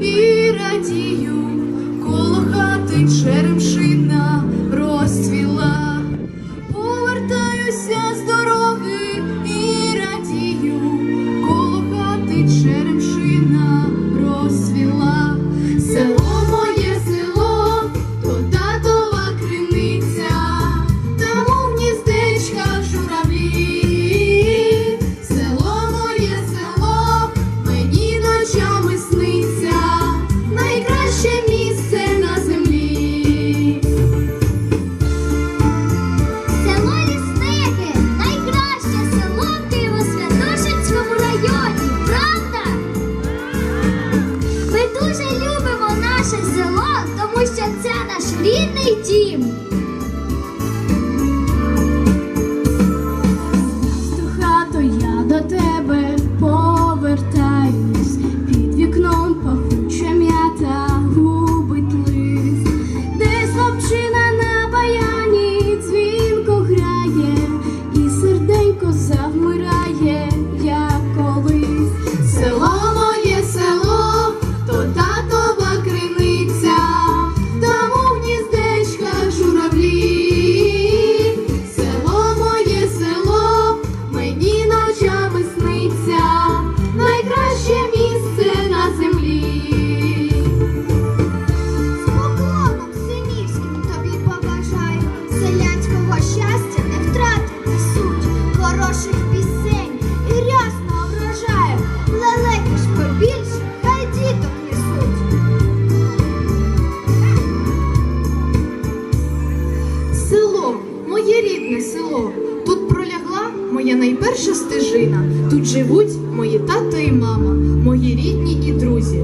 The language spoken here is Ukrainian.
і радію, коло хати черемшина розцвіла, повертаюся з дороги і радію, коло хати черемшина розцвіла. Село моє село, то татова криниця, там у гніздечках журавлі, село моє село, мені ночами. щастя це наш рідний дім. тут пролягла моя найперша стежина. Тут живуть мої тато і мама, мої рідні і друзі.